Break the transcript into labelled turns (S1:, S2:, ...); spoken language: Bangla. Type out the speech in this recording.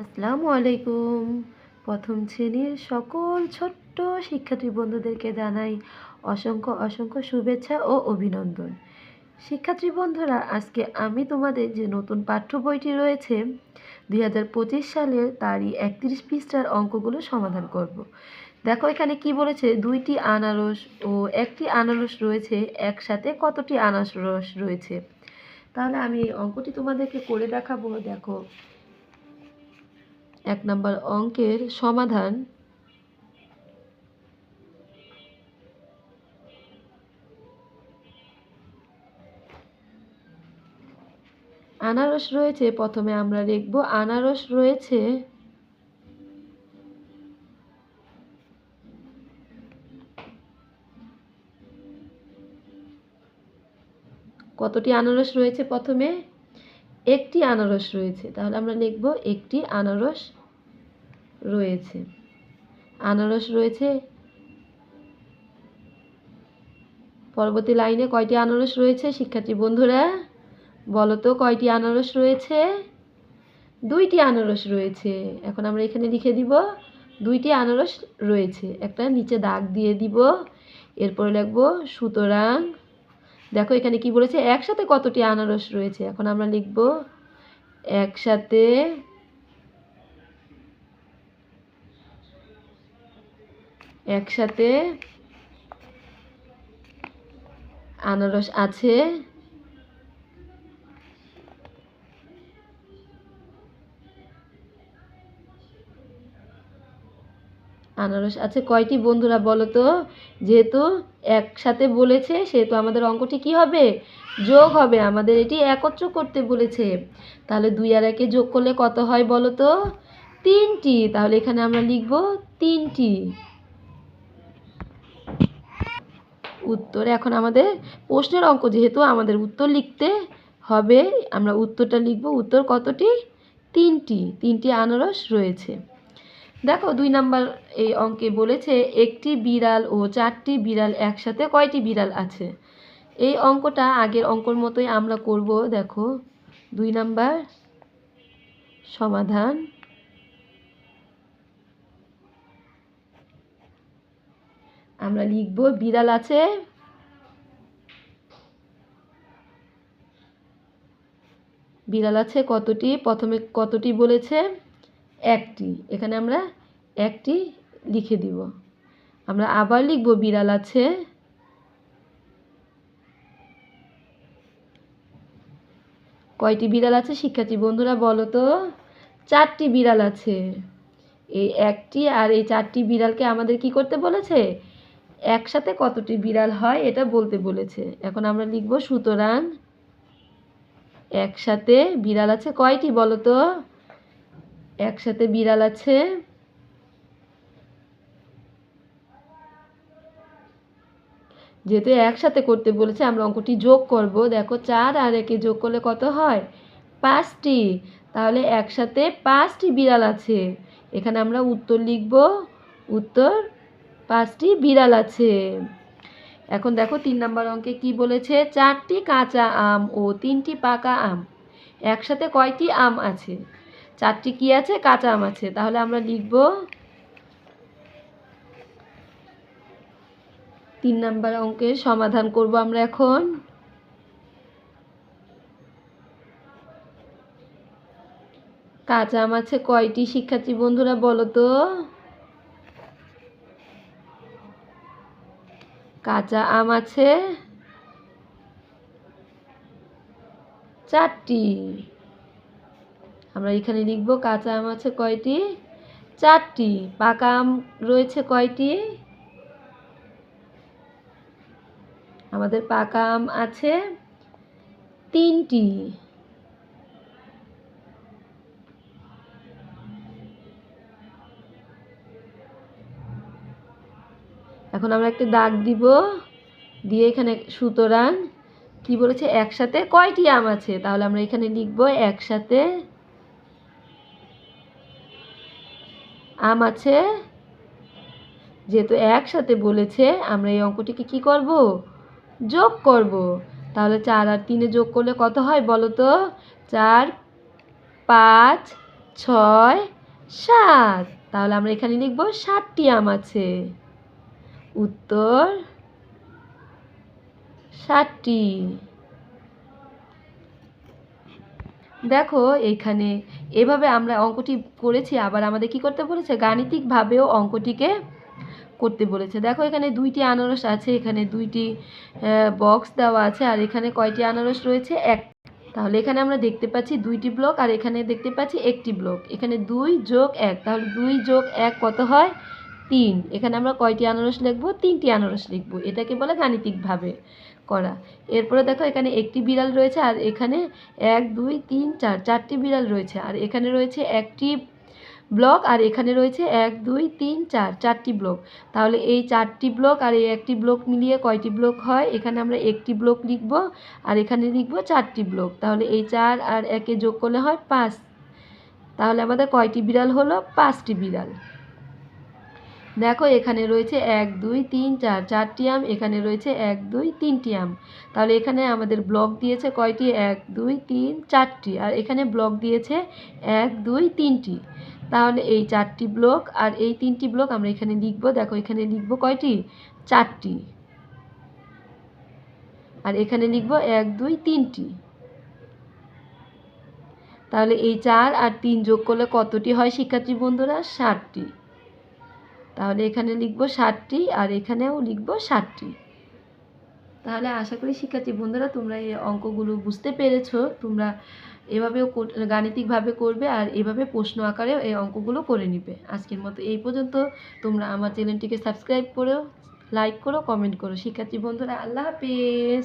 S1: আসসালামু আলাইকুম। প্রথম শ্রেণির সকল ছোট্ট শিক্ষার্থী বন্ধুদেরকে জানাই অসংখ্য অসংখ্য শুভেচ্ছা ও অভিনন্দন। শিক্ষার্থী বন্ধুরা, আজকে আমি তোমাদের যে নতুন পাঠ্য বইটি রয়েছে, দুই হাজার পঁচিশ সালের তারই একত্রিশ পৃষ্ঠার অঙ্কগুলো সমাধান করব। দেখো এখানে কি বলেছে? দুইটি আনারস ও একটি আনারস রয়েছে, একসাথে কতটি আনারস রয়েছে? তাহলে আমি অঙ্কটি তোমাদেরকে করে দেখাবো। দেখো এক নম্বর অঙ্কের সমাধান। আনারস রয়েছে, প্রথমে আমরা লিখব আনারস রয়েছে। কতটি আনারস রয়েছে প্রথমে? একটি আনারস রয়েছে, তাহলে আমরা লিখব একটি আনারস রয়েছে। আনারস রয়েছে। পরবর্তী লাইনে কয়টি আনারস রয়েছে? শিক্ষার্থী বন্ধুরা বলো তো কয়টি আনারস রয়েছে? দুইটি আনারস রয়েছে। এখন আমরা এখানে লিখে দিব, দুইটি আনারস রয়েছে। একটা নিচে দাগ দিয়ে দিব, এরপরে লিখব, সুতরাং, দেখো এখানে কি বলেছে? একসাথে কতটি আনারস রয়েছে? এখন আমরা লিখব, একসাথে একসাথে আনারস আছে। আনারস আছে। কয়টি বন্ধুরা বলো তো? যেহেতু একসাথে বলেছে, সেহেতু আমাদের অঙ্কটি কি হবে? যোগ হবে। আমাদের এটি একত্র করতে বলেছে। তাহলে দুই আর একে যোগ করলে কত হয় বলো তো? তিনটি। তাহলে এখানে আমরা লিখব তিনটি। উত্তর। এখন আমাদের প্রশ্নের অঙ্ক, যেহেতু আমাদের উত্তর লিখতে হবে, আমরা উত্তরটা লিখব। উত্তর কতটি? তিনটি। তিনটি আনারস রয়েছে। দেখো, দুই নাম্বার এই অঙ্কে বলেছে, একটি বিড়াল ও চারটি বিড়াল একসাথে কয়টি বিড়াল আছে? এই অঙ্কটা আগের অঙ্কর মতোই আমরা করব। দেখো, দুই নাম্বার সমাধান। আমরা লিখব, বিড়াল আছে। বিড়াল আছে কতটি? প্রথমে কতটি বলেছে? একটি। এখানে আমরা একটি লিখে দিব। আমরা আবার লিখব, বিড়াল আছে। কয়টি বিড়াল আছে? শিক্ষার্থী বন্ধুরা, বলো তো। চারটি বিড়াল আছে। এই একটি আর এই চারটি বিড়ালকে আমাদের কি করতে বলেছে? একসাথে কতটি বিড়াল হয় এটা বলতে বলেছে। এখন আমরা লিখব, সুতরাং একসাথে বিড়াল আছে কয়টি বলো তো একসাথে বিড়াল আছে যেহেতু একসাথে করতে বলেছে, আমরা অঙ্কটি যোগ করব। দেখো, চার আর একে যোগ করলে কত হয়? পাঁচটি। তাহলে একসাথে পাঁচটি বিড়াল আছে। এখানে আমরা উত্তর লিখব, উত্তর পাঁচটি বিড়াল আছে। এখন দেখো তিন নম্বর অঙ্কে কি বলেছে? চারটি কাঁচা আম ও তিনটি পাকা আম। একসাথে কয়টি আম আছে? চারটি কি আছে? কাঁচা আম আছে। তাহলে আমরা লিখব তিন নাম্বার অঙ্কের সমাধান করব আমরা এখন। কাঁচা আম আছে কয়টি? শিক্ষার্থী বন্ধুরা, বলো তো। কাঁচা আম আছে। চারটি। আমরা এখানে লিখব কাঁচা আম আছে কয়টি? চারটি। পাকা আম রয়েছে কয়টি? আমাদের পাকা আম আছে তিনটি। এখন আমরা একটা দাগ দিব। দিয়ে এখানে সুতরাং কি বলেছে? একসাথে কয়টি আম আছে? তাহলে আমরা এখানে লিখব একসাথে আম আছে। যেহেতু একসাথে বলেছে, আমরা এই অঙ্কটিকে কি করব? যোগ করব। তাহলে চার আর তিনে যোগ করলে কত হয় বলো তো? চার, পাঁচ, ছয়, সাত। তাহলে আমরা এখানে লিখব ষাটটি আম আছে। উত্তর ষাটটি। দেখো, এখানে এভাবে আমরা অঙ্কটি করেছি, আবার আমাদের কি করতে বলেছে? গাণিতিকভাবেও অঙ্কটিকে করতে বলেছে। দেখো, এখানে দুইটি আনারস আছে, এখানে দুইটি বক্স দেওয়া আছে, আর এখানে কয়টি আনারস রয়েছে? এক। তাহলে এখানে আমরা দেখতে পাচ্ছি দুইটি ব্লক আর এখানে দেখতে পাচ্ছি একটি ব্লক এখানে দুই যোগ এক, তাহলে দুই যোগ এক কত হয়? তিন। এখানে আমরা কয়টি আনারস লিখব? তিনটি আনারস লিখব। এটাকে বলে গাণিতিকভাবে করা। এরপরে দেখো, এখানে একটি বিড়াল রয়েছে আর এখানে এক, দুই, তিন, চার, চারটি বিড়াল রয়েছে। আর এখানে রয়েছে একটি ব্লক আর এখানে রয়েছে এক, দুই, তিন, চার, চারটি ব্লক। তাহলে এই চারটি ব্লক আর এই একটি ব্লক মিলিয়ে কয়টি ব্লক হয়? এখানে আমরা একটি ব্লক লিখব আর এখানে লিখব চারটি ব্লক। তাহলে এই চার আর একে যোগ করলে হয় পাঁচ। তাহলে আমাদের কয়টি বিড়াল হলো? পাঁচটি বিড়াল। দেখো, এখানে রয়েছে এক, দুই, তিন, চার, চারটি আম, এখানে রয়েছে এক, দুই, তিনটি আম। তাহলে এখানে আমাদের ব্লক দিয়েছে কয়টি? এক, দুই, তিন, চারটি। আর এখানে ব্লক দিয়েছে এক, দুই, তিনটি। তাহলে এই চারটি ব্লক আর এই তিনটি ব্লক আমরা এখানে লিখব। দেখো, এখানে লিখব কয়টি? চারটি। আর এখানে লিখব এক, দুই, তিনটি। তাহলে এই চার আর তিন যোগ করলে কতটি হয় শিক্ষার্থী বন্ধুরা? ষাটটি। তাহলে এখানে লিখব ষাটটি আর এখানেও লিখব ষাটটি। তাহলে আশা করি শিক্ষার্থী বন্ধুরা তোমরা এই অঙ্কগুলো বুঝতে পেরেছ। তোমরা এভাবেও গাণিতিকভাবে করবে আর এভাবে প্রশ্ন আকারেও এই অঙ্কগুলো করে নিবে। আজকের মতো এই পর্যন্ত। তোমরা আমার চ্যানেলটিকে সাবস্ক্রাইব করো লাইক করো, কমেন্ট করো। শিক্ষার্থী বন্ধুরা, আল্লাহ হাফিজ।